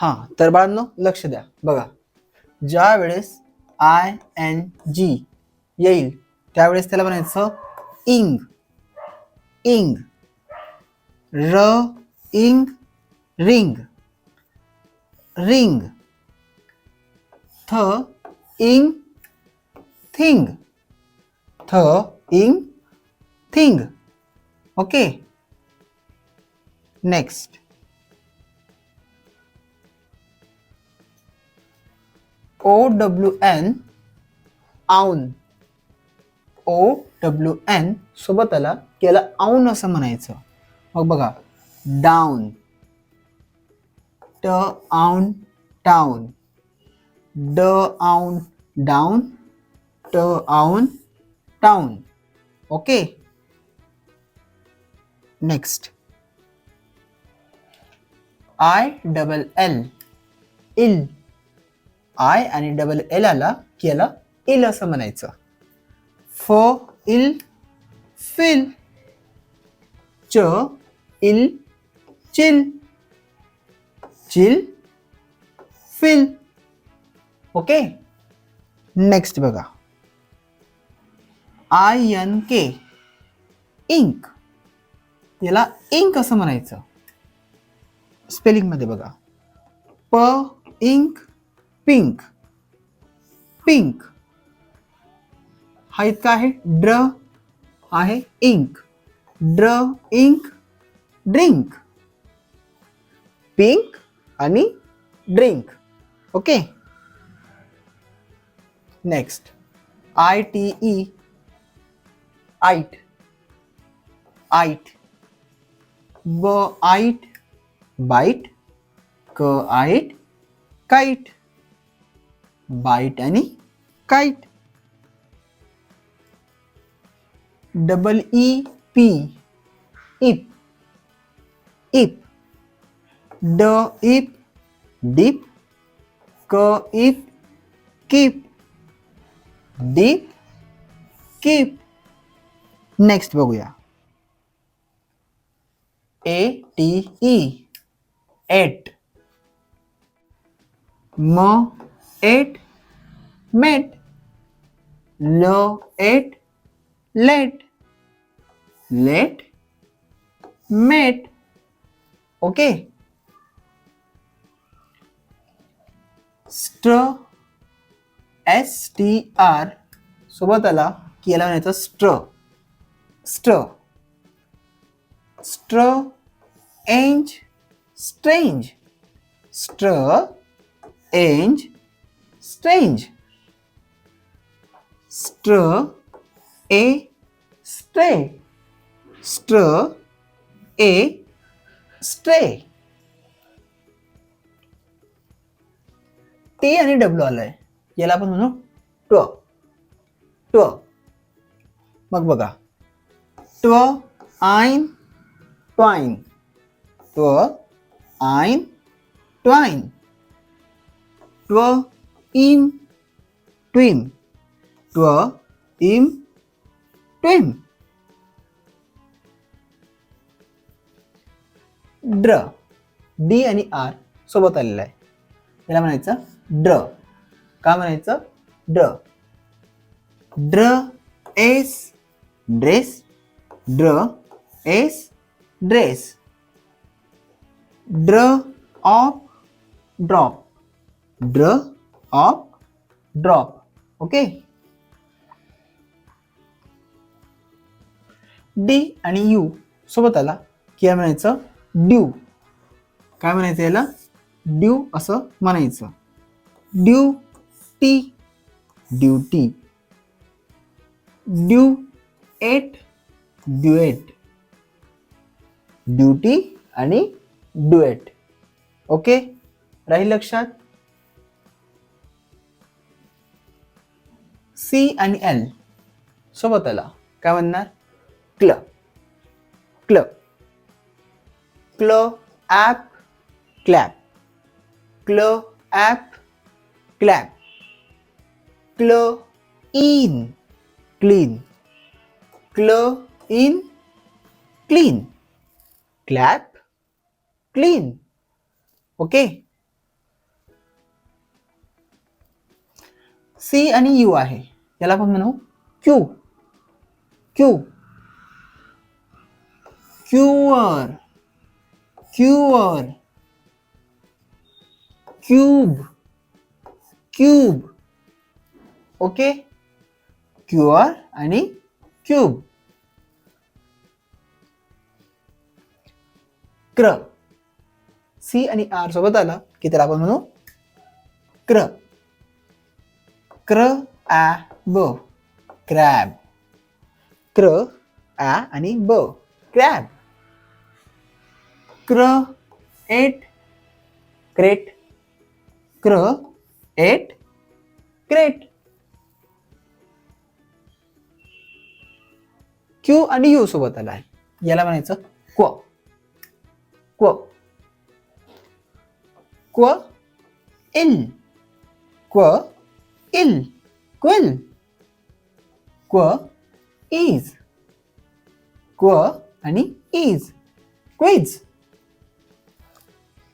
हां तर बाळांनो लक्ष द्या. बघा ज्या वेळेस आय एन जी येईल त्यावेळेस त्याला म्हणायचं इंग इंग र इंग रिंग रिंग थ ing thing th ing thing okay next O W N own. O W N सोबत आला की याला आऊन असं म्हणायचं. मग बघा down t own town d own down t own town okay? Next I double L ill. I आणि double L आला की याला इल असं म्हणायचं. फ ill fill ch ill chill. Chill fill. Okay? Next बघा. I N K. इंक. याला ink असं म्हणायचं. स्पेलिंगमध्ये बघा. प इंक पिंक. पिंक. हा इतका आहे. ड्र आहे ink. Dr ink drink. Pink आणि drink. Okay? Next I T E. Ite. Ite. B ite bite k ite kite. Bite आणि kite double E P eep eep d eep deep k eep keep deep keep. Next बघूया। A T E ate. M ate mate l ate late late mate okay str S T R सोबत आला की याला म्हणायचं str str str ange strange str ange strange. Str a stray. Str a stray. T आणि W आलाय. याला आपण म्हणू ट्व. ट्व. मग बघा. ट्व आईन ट्वाईन. ट्व आईन ट्वाईन. ट्व इम ट्विम ट्व इम ट्विम ड्र डी आणि आर सोबत आलेला आहे. त्याला म्हणायचं ड्र का म्हणायचं dr dr es dress dr es dress dr off drop dr off drop okay D आणि यू सोबत आला. की काय म्हणायचं? ड्यू काय म्हणायचं याला? ड्यू असं म्हणायचं. Due tea duty due ate duet duty आणि ड्युएट ओके राहील लक्षात? सी आणि एल सोबत आला. काय म्हणणार? क्ल. क्ल. क्ल app clap cl ap clap cl in clean. Cl in clean. Clap clean. Okay? C आणि यू आहे. याला आपण म्हणू cu. Cu. Cure cure cube. Cube. Okay? Cure आणि क्यूब. क्र. सी आणि आर सोबत आला की त्याला आपण म्हणू क्र. क्र. आ ब क्रॅब क्र आ आणि b crab cr ate crate. Cr ate crate. Q आणि यू सोबत आला आहे. याला म्हणायचं क्व. क्व. क्व इल क्व इल क्विल क्व इज क्व आणि is quiz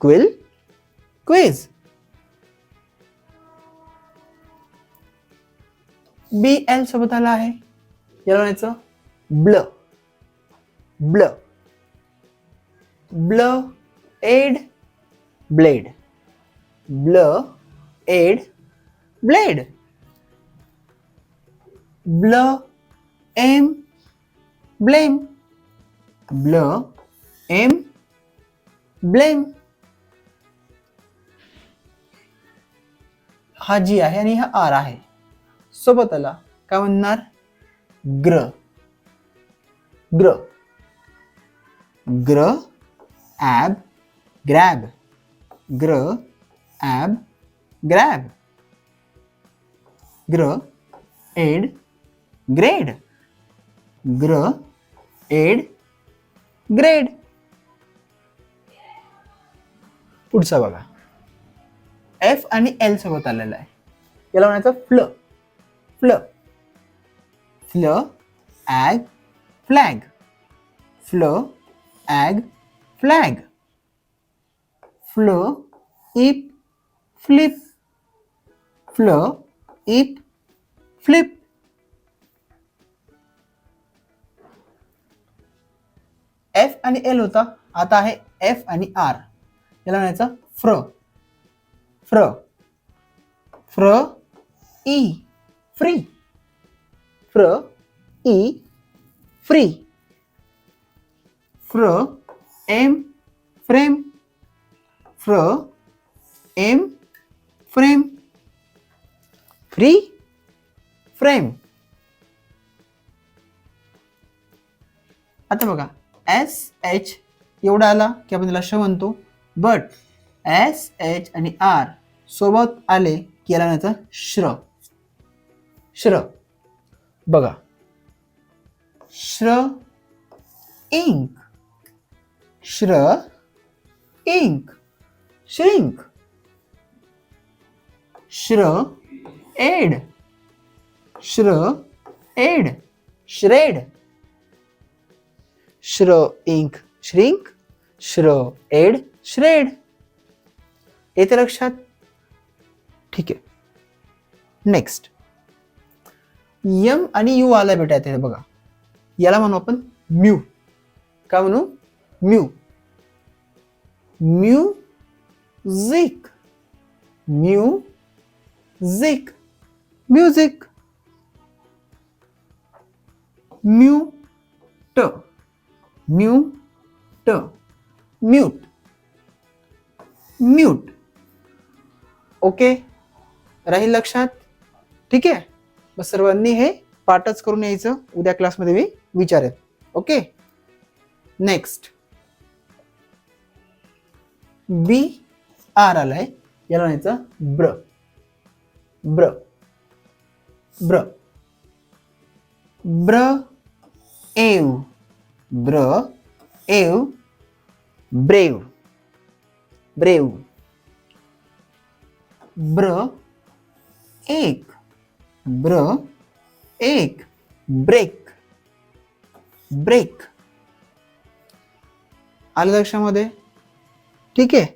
quill quiz B L सोबत आला आहे. याला म्हणायचं bl bl bl ed blade bl ed blade bl em blame. Bl em blame. हा जी आहे आणि हा आर आहे. सोबत आला काय म्हणणार? ग्र. ग्र. ग्र ab grab. Gr ab grab. Gr ed grade. Gr ed grade. पुढचा बघा. एफ आणि एल सोबत आलेला आहे. याला म्हणायचं fl. Fl. Fl ag flag. Fl ag flag. Fl ip flip. Fl ip flip. F आणि एल होता. आता आहे एफ आणि आर याला म्हणायचं fr. Fr. Fr e. E free fr e. E free fr em frame fr em frame free frame आता बघा. S H एवढा आला की आपण त्याला श म्हणतो. बट एस एच आणि आर सोबत आले की याला म्हणायचं श्र. श्र. बघा. Shr ink. Shr ink. Shrink. Shr ed. Shr ed. Shred. Shr ink shrink shr ed shred. येते लक्षात? ठीक आहे. नेक्स्ट यम आणि यू आला बेटा येते बघा. याला म्हणू आपण म्यू. काय म्हणू? Mu. Mu sic mu sic music. Mu t mute. Mute. Mute. Okay? राहील लक्षात? ठीक आहे? मग सर्वांनी हे पाठच करून यायचं. उद्या क्लासमध्ये मी विचारेल ओके? नेक्स्ट. बी आर आलाय. याला म्हणायचं ब्र. ब्र. ब्र. ब्र. एव. ब्र एव ब्रेव ब्रेव ब्र एक ब्र एक ब्रेक ब्रेक आलं लक्षामध्ये ठीक आहे